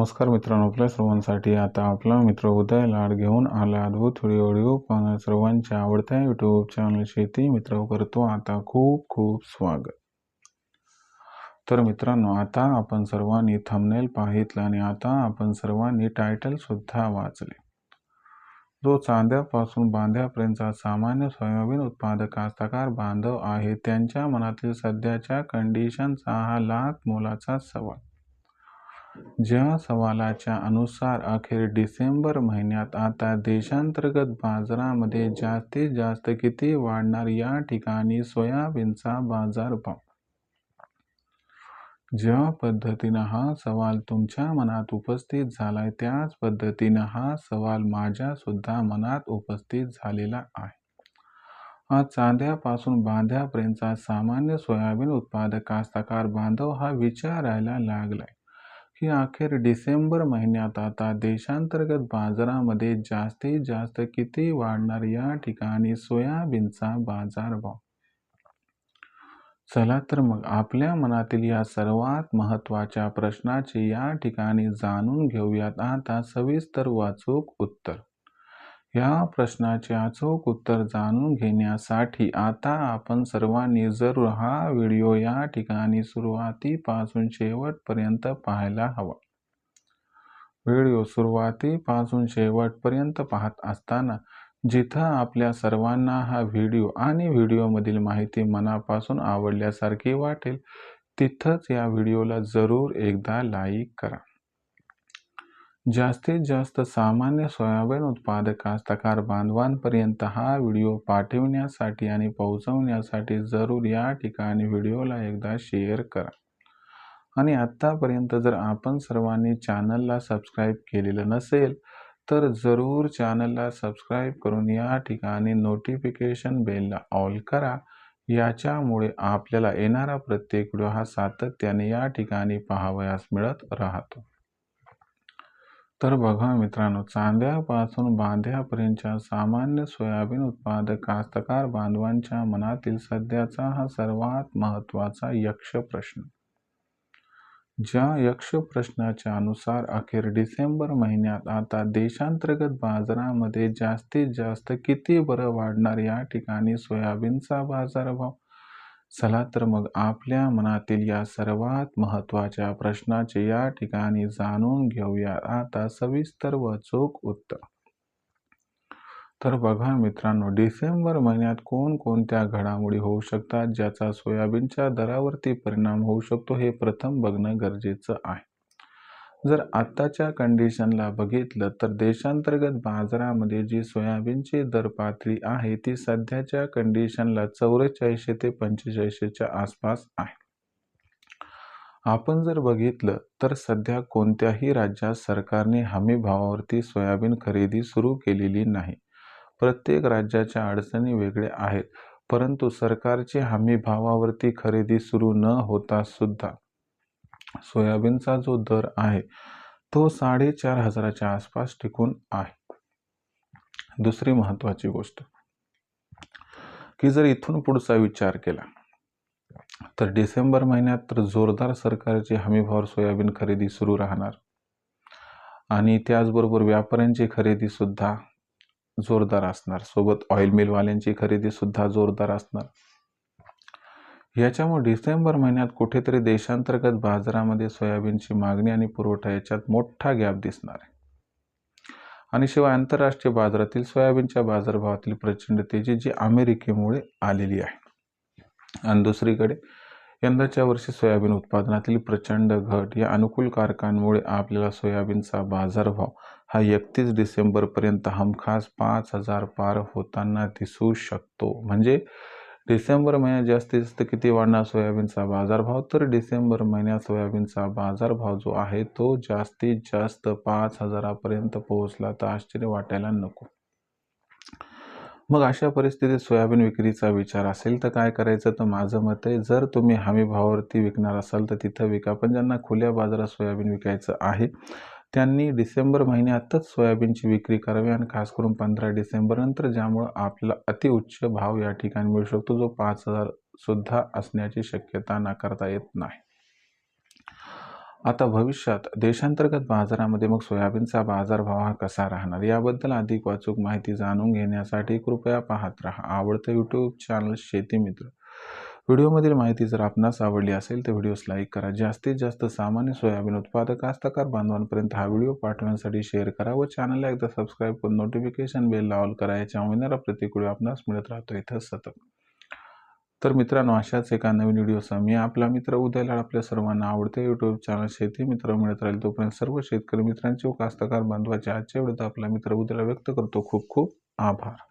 नमस्कार मित्रांनो आपल्या सर्वांसाठी आता आपला मित्र उदय लाड घेऊन आला अद्भुत व्हिडिओ व्हिडिओ पण सर्वांच्या आवडत्या यूट्यूब चॅनल शेती मित्र करतो आता खूप खूप स्वागत. तर मित्रांनो आता आपण सर्वांनी थंबनेल पाहितलं आणि आता आपण सर्वांनी टायटलसुद्धा वाचले. जो चांद्यापासून बांध्यापर्यंतचा सामान्य सोयाबीन उत्पादक कास्तकार बांधव आहे त्यांच्या मनातील सध्याच्या कंडिशनचा हा लाख मोलाचा सवाल. ज्या सवालाच्या अनुसार अखेर डिसेंबर महिन्यात आता देशांतर्गत बाजारामध्ये जास्तीत जास्त किती वाढणार या ठिकाणी सोयाबीनचा बाजारभाव ज्या पद्धतीनं हा सवाल तुमच्या मनात उपस्थित झालाय त्याच पद्धतीनं हा सवाल माझ्या सुद्धा मनात उपस्थित झालेला आहे. आज चांद्यापासून बांध्यापर्यंतचा सामान्य सोयाबीन उत्पादक कास्तकार बांधव हा विचारायला लागलाय. की अखेर डिसेंबर महिन्यात आता देशांतर्गत बाजारामध्ये जास्तीत जास्त किती वाढणार या ठिकाणी सोयाबीनचा बाजारभाव चला तर मग आपल्या मनातील या सर्वात महत्त्वाच्या प्रश्नाचे या ठिकाणी जाणून घेऊयात. आता सविस्तर वाचूक उत्तर. या प्रश्नाचे अचूक उत्तर जाणून घेण्यासाठी आता आपण सर्वांनी जरूर हा व्हिडिओ या ठिकाणी सुरुवातीपासून शेवटपर्यंत पाहायला हवा. व्हिडिओ सुरुवातीपासून शेवटपर्यंत पाहत असताना जिथं आपल्या सर्वांना हा व्हिडिओ आणि व्हिडिओमधील माहिती मनापासून आवडल्यासारखी वाटेल तिथंच या व्हिडिओला जरूर एकदा लाईक करा. जास्तीत जास्त सामान्य सोयाबीन उत्पादक कास्तकार बांधवांपर्यंत हा व्हिडिओ पाठविण्यासाठी आणि पोहोचवण्यासाठी जरूर या ठिकाणी व्हिडिओला एकदा शेअर करा. आणि आत्तापर्यंत जर आपण सर्वांनी चॅनलला सबस्क्राईब केलेलं नसेल तर जरूर चॅनलला सबस्क्राईब करून या ठिकाणी नोटिफिकेशन बेलला ऑल करा. याच्यामुळे आपल्याला येणारा प्रत्येक व्हिडिओ हा सातत्याने या ठिकाणी पाहावयास मिळत राहतो. तर बघा मित्रांनो चांद्यापासून बांध्यापर्यंतच्या सामान्य सोयाबीन उत्पादक कास्तकार बांधवांच्या मनातील सध्याचा हा सर्वात महत्त्वाचा यक्ष प्रश्न. ज्या यक्ष प्रश्नाच्या अनुसार अखेर डिसेंबर महिन्यात आता देशांतर्गत बाजारामध्ये जास्तीत जास्त किती बरं वाढणार या ठिकाणी सोयाबीनचा बाजारभाव? चला तर मग आपल्या मनातील या सर्वात महत्त्वाच्या प्रश्नाचे या ठिकाणी जाणून घेऊया. आता सविस्तर व चोख उत्तर. तर बघा मित्रांनो डिसेंबर महिन्यात कोणकोणत्या घडामोडी होऊ शकतात ज्याचा सोयाबीनच्या दरावरती परिणाम होऊ शकतो हे प्रथम बघणं गरजेचं आहे. जर आत्ताच्या कंडिशनला बघितलं तर देशांतर्गत बाजारामध्ये जी सोयाबीनची दर पातळी आहे ती सध्याच्या कंडिशनला चौवेचाळीसशे ते पंचेचाळीसशेच्या आसपास आहे. आपण जर बघितलं तर सध्या कोणत्याही राज्यात सरकारने हमी भावावरती सोयाबीन खरेदी सुरू केलेली नाही. प्रत्येक राज्याच्या अडचणी वेगळ्या आहेत परंतु सरकारची हमी भावावरती खरेदी सुरू न होता सुद्धा सोयाबीनचा जो दर आहे तो साडेचार हजाराच्या आसपास टिकून आहे. दुसरी महत्वाची गोष्ट की जर इथून पुढचा विचार केला तर डिसेंबर महिन्यात तर जोरदार सरकारची हमीभाव सोयाबीन खरेदी सुरू राहणार. आणि त्याचबरोबर व्यापाऱ्यांची खरेदी सुद्धा जोरदार असणार. सोबत ऑइल मिलवाल्यांची खरेदी सुद्धा जोरदार असणार. याच्यामुळे डिसेंबर महिन्यात कुठेतरी देशांतर्गत बाजारामध्ये सोयाबीनची मागणी आणि पुरवठा याच्यात मोठा गॅप दिसणार आहे. आणि शिवाय आंतरराष्ट्रीय बाजारातील सोयाबीनच्या बाजारभावातील प्रचंड तेजी जी अमेरिकेमुळे आलेली आहे. आणि दुसरीकडे यंदाच्या वर्षी सोयाबीन उत्पादनातील प्रचंड घट या अनुकूल कारकांमुळे आपल्याला सोयाबीनचा बाजारभाव हा एकतीस डिसेंबरपर्यंत हमखास पाच हजार पार होताना दिसू शकतो. म्हणजे डिसेंबर महिन्यात जास्तीत जास्त किती वाढणार सोयाबीनचा बाजारभाव? तर डिसेंबर महिन्यात सोयाबीनचा बाजारभाव जो आहे तो जास्तीत जास्त पाच हजारापर्यंत पोहोचला. तर आश्चर्य वाटायला नको. मग अशा परिस्थितीत सोयाबीन विक्रीचा विचार असेल तर काय करायचं? तर माझं मत आहे जर तुम्ही हमी भावावरती विकणार असाल तर तिथं विका. पण ज्यांना खुल्या बाजारात सोयाबीन विकायचं आहे त्यांनी डिसेंबर महिन्यातच सोयाबीनची विक्री करावी आणि खास करून पंधरा डिसेंबरनंतर ज्यामुळं आपला अतिउच्च भाव या ठिकाणी मिळू शकतो जो पाच हजार सुद्धा असण्याची शक्यता नाकारता येत नाही. आता भविष्यात देशांतर्गत बाजारामध्ये मग सोयाबीनचा बाजारभाव हा कसा राहणार याबद्दल अधिक वाचूक माहिती जाणून घेण्यासाठी कृपया पाहत राहा. आवडतं यूट्यूब चॅनल शेती मित्र. व्हिडिओमधील माहिती जर आपणास आवडली असेल तर व्हिडिओस लाईक करा. जास्तीत जास्त सामान्य सोयाबीन उत्पादक कास्तकार बांधवांपर्यंत हा व्हिडिओ पाठवण्यासाठी शेअर करा व चॅनलला एकदा सबस्क्राईब करून नोटिफिकेशन बेल ऑल करा. याच्या होणारा प्रत्येक व्हिडिओ आपणास मिळत राहतो. इथं सतत. तर मित्रांनो अशाच एका नवीन व्हिडिओसह मी आपला मित्र उद्याला आपल्या सर्वांना आवडते. यूट्यूब चॅनल शेती मित्र मिळत राहील तोपर्यंत सर्व शेतकरी मित्रांचे व कास्तकार बांधवाचे आजच्या वेळेत आपला मित्र उद्याला व्यक्त करतो. खूप खूप आभार.